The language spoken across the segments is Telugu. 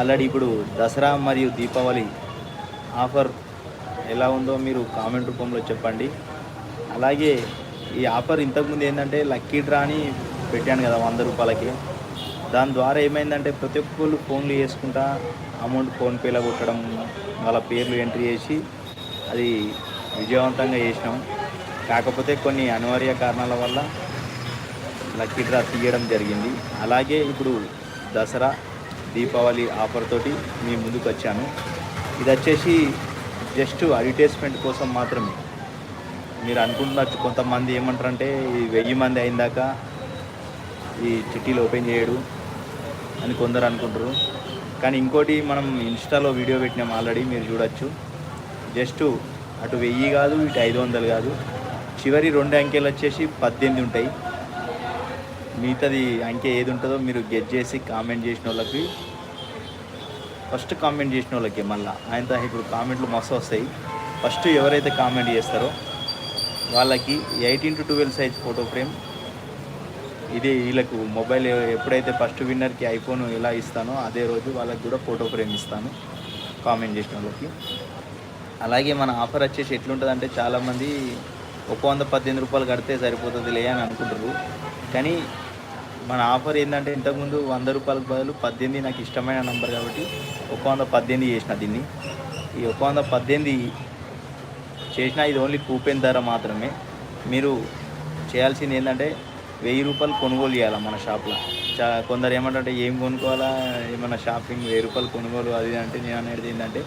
ఆల్రెడీ ఇప్పుడు దసరా మరియు దీపావళి ఆఫర్ ఎలా ఉందో మీరు కామెంట్ రూపంలో చెప్పండి. అలాగే ఈ ఆఫర్ ఇంతకుముందు ఏంటంటే లక్కీ డ్రా అని పెట్టాను కదా వంద రూపాయలకి. దాని ద్వారా ఏమైందంటే ప్రతి ఒక్కళ్ళు ఫోన్లు చేసుకుంటా అమౌంట్ ఫోన్పేలో కొట్టడం వాళ్ళ పేర్లు ఎంట్రీ చేసి అది విజయవంతంగా చేసినాం. కాకపోతే కొన్ని అనివార్య కారణాల వల్ల లక్కీ డ్రా తీయడం జరిగింది. అలాగే ఇప్పుడు దసరా దీపావళి ఆఫర్ తోటి మీ ముందుకు వచ్చాను. ఇది వచ్చేసి జస్ట్ అడ్వర్టైజ్మెంట్ కోసం మాత్రమే. మీరు అనుకుంటున్నారు కొంతమంది ఏమంటారంటే ఈ వెయ్యి మంది అయిందాక ఈ చిట్టీలు ఓపెన్ చేయడు అని కొందరు అనుకుంటారు. కానీ ఇంకోటి మనం ఇన్స్టాలో వీడియో పెట్టినాం ఆల్రెడీ మీరు చూడొచ్చు. జస్ట్ అటు వెయ్యి కాదు ఇటు ఐదు వందలు కాదు. చివరి రెండు అంకెలు వచ్చేసి పద్దెనిమిది ఉంటాయి. మిగతాది అంకె ఏది ఉంటుందో మీరు గెట్ చేసి కామెంట్ చేసిన వాళ్ళకి ఫస్ట్ కామెంట్ చేసిన వాళ్ళకి మళ్ళీ. ఆయన ఇప్పుడు కామెంట్లు మస్తు వస్తాయి. ఫస్ట్ ఎవరైతే కామెంట్ చేస్తారో వాళ్ళకి eighteen to twelve size photo frame ఇదే వీళ్ళకు మొబైల్ ఎప్పుడైతే ఫస్ట్ విన్నర్కి ఐఫోన్ ఎలా ఇస్తానో అదే రోజు వాళ్ళకి కూడా ఫోటో ఫ్రేమ్ ఇస్తాను కామెంట్ చేసిన వాళ్ళకి. అలాగే మన ఆఫర్ వచ్చేసి ఎట్లుంటుందంటే చాలామంది ఒక వంద పద్దెనిమిది రూపాయలు కడితే సరిపోతుంది లే అని అనుకుంటారు. కానీ మన ఆఫర్ ఏంటంటే ఇంతకుముందు వంద రూపాయలకు బదులు పద్దెనిమిది నాకు ఇష్టమైన నంబర్ కాబట్టి ఒక వంద పద్దెనిమిది చేసిన దీన్ని. ఈ ఒక వంద పద్దెనిమిది చేసిన ఇది ఓన్లీ కూపెన్ ధర మాత్రమే. మీరు చేయాల్సింది ఏంటంటే వెయ్యి రూపాయలు కొనుగోలు చేయాలి మన షాప్లో. చా కొందరు ఏమంటే ఏం కొనుక్కోవాలా? ఏమన్నా షాపింగ్ వెయ్యి రూపాయలు కొనుగోలు అది అంటే నేను అనేది ఏంటంటే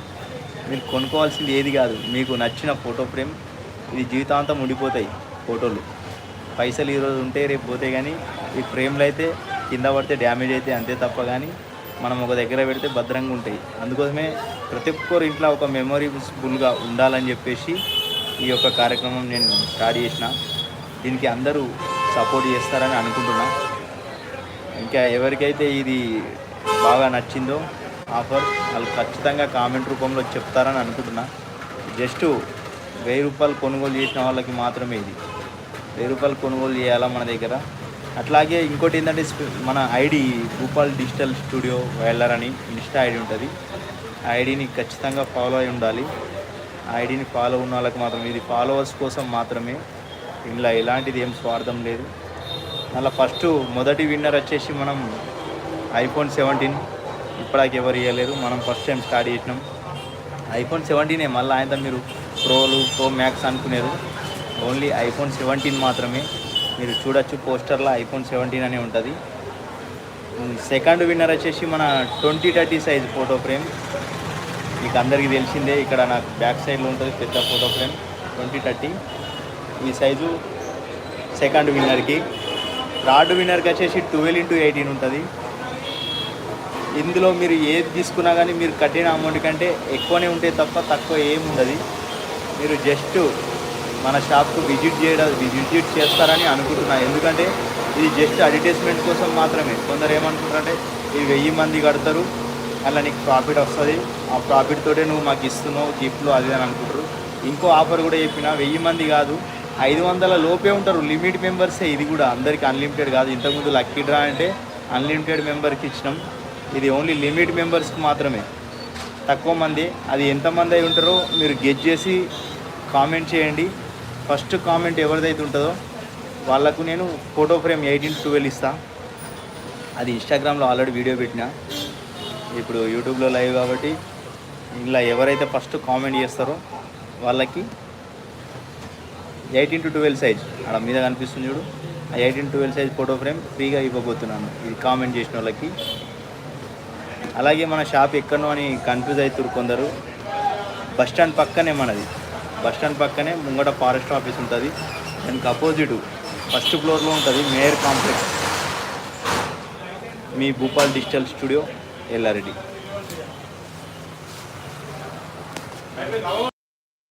మీరు కొనుక్కోవాల్సింది ఏది కాదు. మీకు నచ్చిన ఫోటో ఫ్రేమ్ ఇది జీవితాంతం ఉండిపోతాయి ఫోటోలు పైసలు ఈరోజు ఉంటే రేపు పోతే కానీ ఈ ఫ్రేమ్లు అయితే కింద పడితే డ్యామేజ్ అయితే అంతే తప్ప కానీ మనం ఒక దగ్గర పెడితే భద్రంగా ఉంటాయి. అందుకోసమే ప్రతి ఒక్కరు ఇంట్లో ఒక మెమొరీబుల్గా ఉండాలని చెప్పేసి ఈ యొక్క కార్యక్రమం నేను స్టార్ట్ చేసిన. దీనికి అందరూ సపోర్ట్ చేస్తారని అనుకుంటున్నా. ఇంకా ఎవరికైతే ఇది బాగా నచ్చిందో ఆఫర్ వాళ్ళు ఖచ్చితంగా కామెంట్ రూపంలో చెప్తారని అనుకుంటున్నా. జస్ట్ వెయ్యి రూపాయలు కొనుగోలు చేసిన వాళ్ళకి మాత్రమే ఇది. వెయ్యి రూపాయలు కొనుగోలు చేయాలా మన దగ్గర? అట్లాగే ఇంకోటి ఏంటంటే మన ఐడి భూపాల్ డిజిటల్ స్టూడియో వైలర్ అని ఇన్స్టా ఐడి ఉంటుంది. ఆ ఐడిని ఖచ్చితంగా ఫాలో అయి ఉండాలి. ఆ ఐడిని ఫాలో ఉన్న వాళ్ళకి మాత్రం ఇది ఫాలోవర్స్ కోసం మాత్రమే. ఇందులో ఎలాంటిది ఏం స్వార్థం లేదు. మళ్ళీ ఫస్ట్ మొదటి విన్నర్ వచ్చేసి మనం ఐఫోన్ సెవెంటీన్. ఇప్పటికి ఎవరు ఇవ్వలేరు మనం ఫస్ట్ టైం స్టార్ట్ చేసినాం. ఐఫోన్ సెవెంటీనే మళ్ళీ ఆయన మీరు ప్రోలు ప్రో మ్యాక్స్ అనుకునేరు. ఓన్లీ ఐఫోన్ సెవెంటీన్ మాత్రమే. మీరు చూడొచ్చు పోస్టర్లో ఐఫోన్ సెవెంటీన్ అనే ఉంటుంది. సెకండ్ విన్నర్ వచ్చేసి మన twenty thirty size photo frame. మీకు అందరికీ తెలిసిందే ఇక్కడ నాకు బ్యాక్ సైడ్లో ఉంటుంది పెద్ద ఫోటో ఫ్రేమ్ ట్వంటీ థర్టీ. ఈ సైజు సెకండ్ విన్నర్కి. థర్డ్ విన్నర్కి వచ్చేసి ట్వెల్వ్ ఇంటూ ఎయిటీన్ ఉంటుంది. ఇందులో మీరు ఏది తీసుకున్నా కానీ మీరు కట్టిన అమౌంట్ కంటే ఎక్కువనే ఉంటే తప్ప తక్కువ ఏమి ఉండదు మీరు జస్ట్ మన షాప్కు విజిట్ చేయడం విజిట్ చేస్తారని అనుకుంటున్నా. ఎందుకంటే ఇది జస్ట్ అడ్వర్టైజ్మెంట్ కోసం మాత్రమే. కొందరు ఏమనుకుంటారంటే ఈ వెయ్యి మంది కడతారు అలా నీకు ప్రాఫిట్ వస్తుంది. ఆ ప్రాఫిట్ తోటే నువ్వు మాకు ఇస్తున్నావు గిఫ్ట్లు అది అని అనుకుంటారు. ఇంకో ఆఫర్ కూడా చెప్పిన వెయ్యి మంది కాదు ఐదు వందల లోపే ఉంటారు. లిమిట్ మెంబర్సే ఇది కూడా. అందరికి అన్లిమిటెడ్ కాదు. ఇంతకుముందు లక్కీ డ్రా అంటే అన్లిమిటెడ్ మెంబర్కి ఇచ్చినాం. ఇది ఓన్లీ లిమిట్ మెంబర్స్కి మాత్రమే. తక్కువ మంది అది ఎంతమంది అయి ఉంటారో మీరు గెట్ చేసి కామెంట్ చేయండి. ఫస్ట్ కామెంట్ ఎవరిదైతే ఉంటుందో వాళ్ళకు నేను ఫోటో ఫ్రేమ్ ఎయిటీన్ ట్వెల్వ్ ఇస్తా. అది ఇన్స్టాగ్రామ్లో ఆల్రెడీ వీడియో పెట్టిన. ఇప్పుడు యూట్యూబ్లో లైవ్ కాబట్టి ఇలా ఎవరైతే ఫస్ట్ కామెంట్ చేస్తారో వాళ్ళకి ఎయిటీన్ టు ట్వెల్వ్ సైజ్ అక్కడ మీద కనిపిస్తుంది చూడు. ఆ eighteen twelve size photo frame ఫ్రీగా ఇవ్వబోతున్నాను. ఇది కామెంట్ చేసిన వాళ్ళకి. అలాగే మన షాప్ ఎక్కడో అని కన్ఫ్యూజ్ అవుతారు కొందరు. బస్ స్టాండ్ పక్కనే మనది. బస్ స్టాండ్ పక్కనే ముంగట ఫారెస్ట్ ఆఫీస్ ఉంటుంది. దానికి అపోజిట్ ఫస్ట్ ఫ్లోర్లో ఉంటుంది మేయర్ కాంప్లెక్స్. మీ భూపాల్ డిజిటల్ స్టూడియో ఎల్లారెడ్డి.